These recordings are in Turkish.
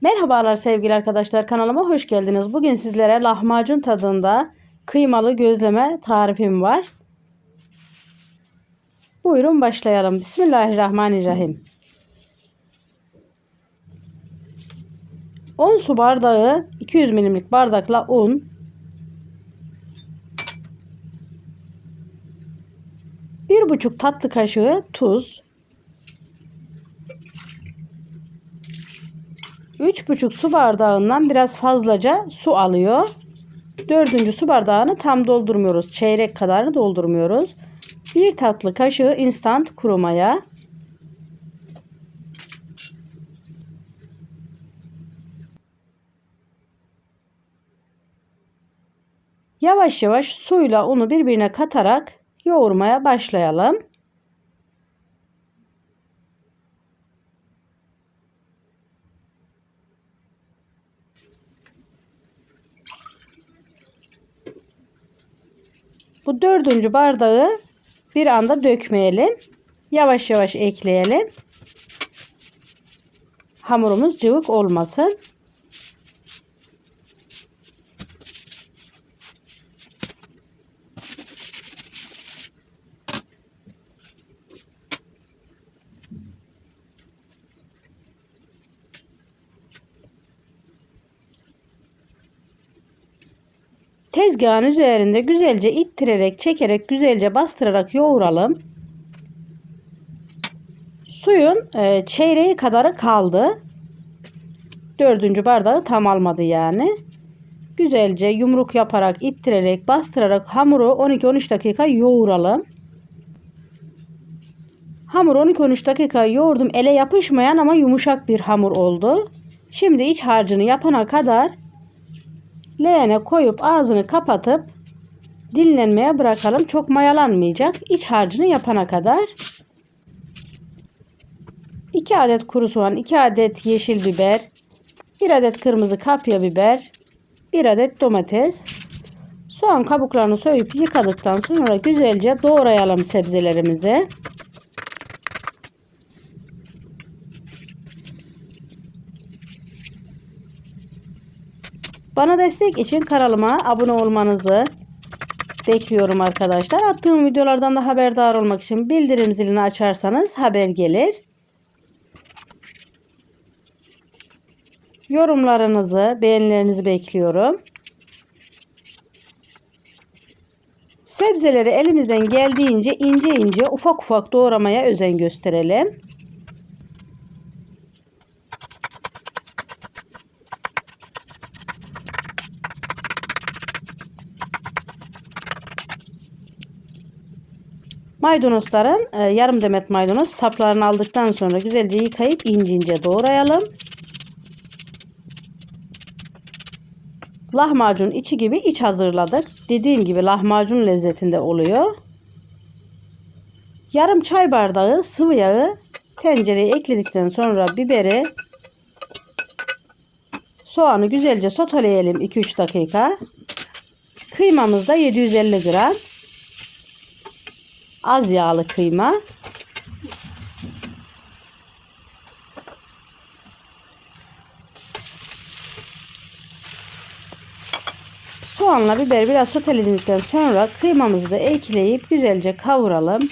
Merhabalar sevgili arkadaşlar kanalıma hoş geldiniz. Bugün sizlere lahmacun tadında kıymalı gözleme tarifim var. Buyurun başlayalım. Bismillahirrahmanirrahim. 10 su bardağı 200 milimlik bardakla un, 1,5 tatlı kaşığı tuz, 3,5 su bardağından biraz fazlaca su alıyor. Dördüncü su bardağını tam doldurmuyoruz. Çeyrek kadarını doldurmuyoruz. Bir tatlı kaşığı instant kuru maya. Yavaş yavaş suyla unu birbirine katarak yoğurmaya başlayalım. Bu dördüncü bardağı bir anda dökmeyelim. Yavaş yavaş ekleyelim. Hamurumuz cıvık olmasın. Tezgahın üzerinde güzelce ittirerek, çekerek, güzelce bastırarak yoğuralım. Suyun e, çeyreği kadarı kaldı. Dördüncü bardağı tam almadı yani. Güzelce yumruk yaparak, ittirerek, bastırarak hamuru 12-13 dakika yoğuralım. Hamur 12-13 dakika yoğurdum. Ele yapışmayan ama yumuşak bir hamur oldu. Şimdi iç harcını yapana kadar leğene koyup ağzını kapatıp dinlenmeye bırakalım. Çok mayalanmayacak. İç harcını yapana kadar. 2 adet kuru soğan, 2 adet yeşil biber, 1 adet kırmızı kapya biber, 1 adet domates. Soğan kabuklarını soyup yıkadıktan sonra güzelce doğrayalım sebzelerimizi. Bana destek için kanalıma abone olmanızı bekliyorum arkadaşlar. Attığım videolardan da haberdar olmak için bildirim zilini açarsanız haber gelir. Yorumlarınızı, beğenilerinizi bekliyorum. Sebzeleri elimizden geldiğince ince ince ufak ufak doğramaya özen gösterelim. Maydanozların e, yarım demet maydanoz saplarını aldıktan sonra güzelce yıkayıp ince ince doğrayalım. Lahmacun içi gibi iç hazırladık. Dediğim gibi lahmacun lezzetinde oluyor. Yarım çay bardağı sıvı yağı tencereye ekledikten sonra biberi soğanı güzelce soteleyelim 2-3 dakika. Kıymamız da 750 gram az yağlı kıyma. Soğanla biber biraz soteledikten sonra kıymamızı da ekleyip güzelce kavuralım.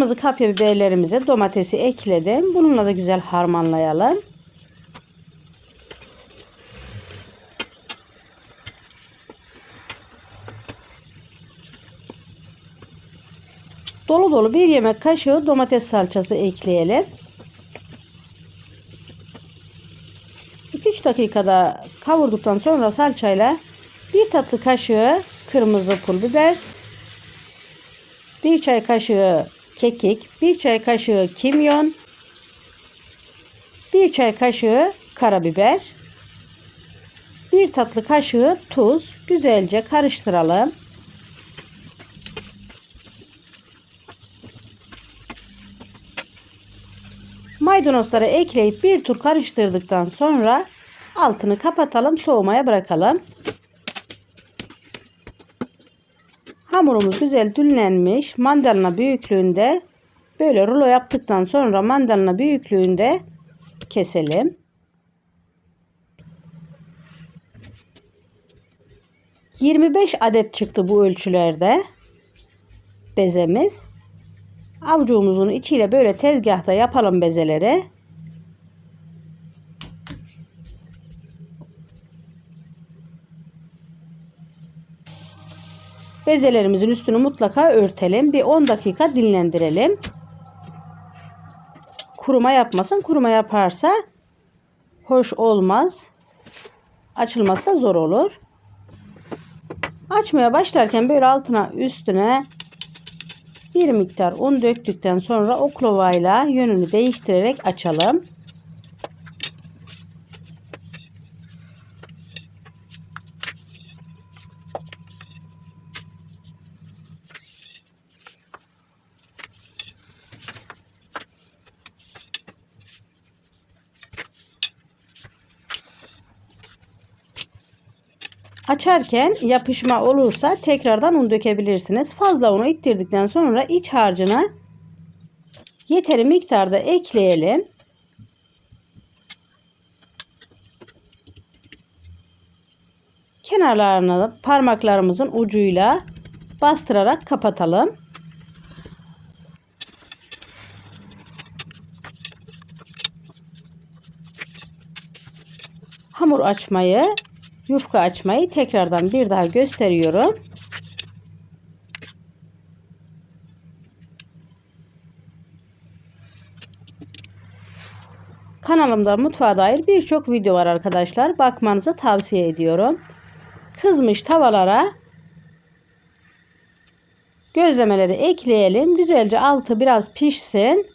Kırmızı kapya biberlerimize domatesi ekledim. Bununla da güzel harmanlayalım. Dolu dolu bir yemek kaşığı domates salçası ekleyelim. 2-3 dakikada kavurduktan sonra salçayla bir tatlı kaşığı kırmızı pul biber, bir çay kaşığı kekik, 1 çay kaşığı kimyon, 1 çay kaşığı karabiber, 1 tatlı kaşığı tuz güzelce karıştıralım. Maydanozları ekleyip bir tur karıştırdıktan sonra Altını kapatalım, soğumaya bırakalım. Hamurumuz güzel dünlenmiş. Mandalina büyüklüğünde böyle rulo yaptıktan sonra mandalina büyüklüğünde keselim. ...25 adet çıktı bu ölçülerde... ...bezemiz... ...avucumuzun içiyle böyle tezgahta yapalım bezeleri... Bezelerimizin üstünü mutlaka örtelim. Bir 10 dakika dinlendirelim. Kuruma yapmasın. Kuruma yaparsa hoş olmaz. Açılması da zor olur. Açmaya başlarken böyle altına üstüne bir miktar un döktükten sonra oklavayla yönünü değiştirerek açalım. Açarken yapışma olursa tekrardan un dökebilirsiniz. Fazla unu ittirdikten sonra iç harcına yeteri miktarda ekleyelim. Kenarlarını parmaklarımızın ucuyla bastırarak kapatalım. Hamur açmayı yufka açmayı tekrardan bir daha gösteriyorum. Kanalımda mutfağa dair birçok video var arkadaşlar. Bakmanızı tavsiye ediyorum. Kızmış tavalara gözlemeleri ekleyelim. Güzelce altı biraz pişsin.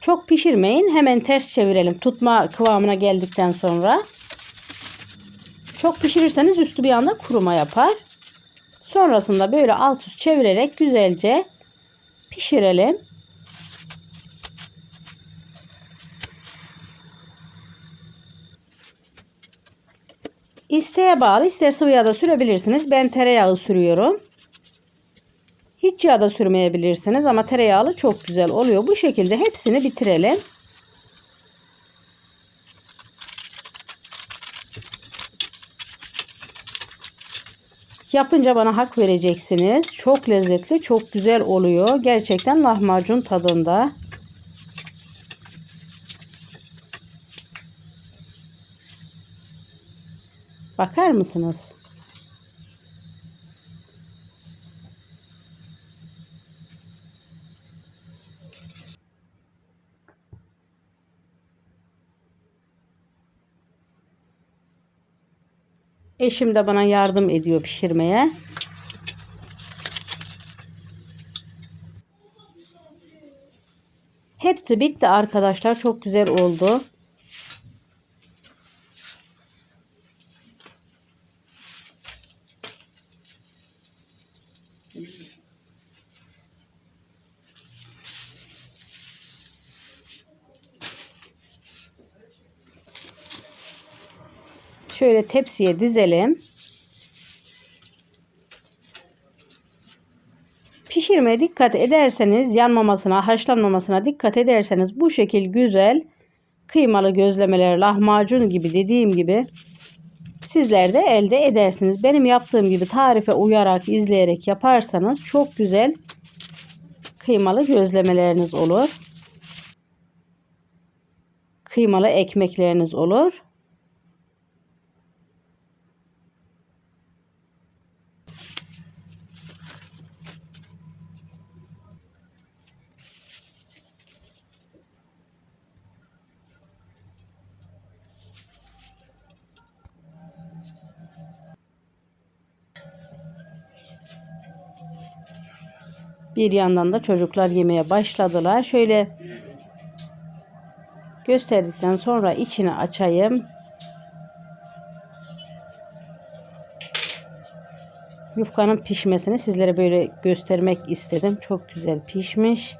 Çok pişirmeyin. Hemen ters çevirelim. Tutma kıvamına geldikten sonra. Çok pişirirseniz üstü bir anda kuruma yapar. Sonrasında böyle alt üst çevirerek güzelce pişirelim. İsteğe bağlı ister sıvı yağda sürebilirsiniz. Ben tereyağı sürüyorum. Hiç yağ da sürmeyebilirsiniz ama tereyağlı çok güzel oluyor. Bu şekilde hepsini bitirelim. Yapınca bana hak vereceksiniz. Çok lezzetli, çok güzel oluyor. Gerçekten lahmacun tadında. Bakar mısınız? Eşim de bana yardım ediyor pişirmeye. Hepsi bitti arkadaşlar. Çok güzel oldu. Şöyle tepsiye dizelim. Pişirmeye dikkat ederseniz yanmamasına, haşlanmamasına dikkat ederseniz bu şekil güzel kıymalı gözlemeler, lahmacun gibi dediğim gibi sizler de elde edersiniz. Benim yaptığım gibi tarife uyarak, izleyerek yaparsanız çok güzel kıymalı gözlemeleriniz olur. Kıymalı ekmekleriniz olur. Bir yandan da çocuklar yemeye başladılar. Şöyle gösterdikten sonra içini açayım. Yufkanın pişmesini sizlere böyle göstermek istedim. Çok güzel pişmiş.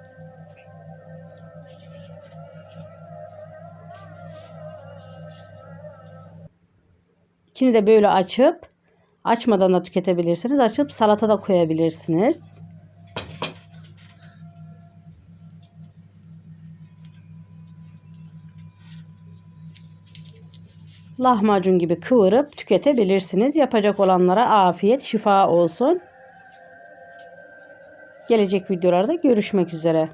İçini de böyle açıp açmadan da tüketebilirsiniz. Açıp salata da koyabilirsiniz. Lahmacun gibi kıvırıp tüketebilirsiniz. Yapacak olanlara afiyet, şifa olsun. Gelecek videolarda görüşmek üzere.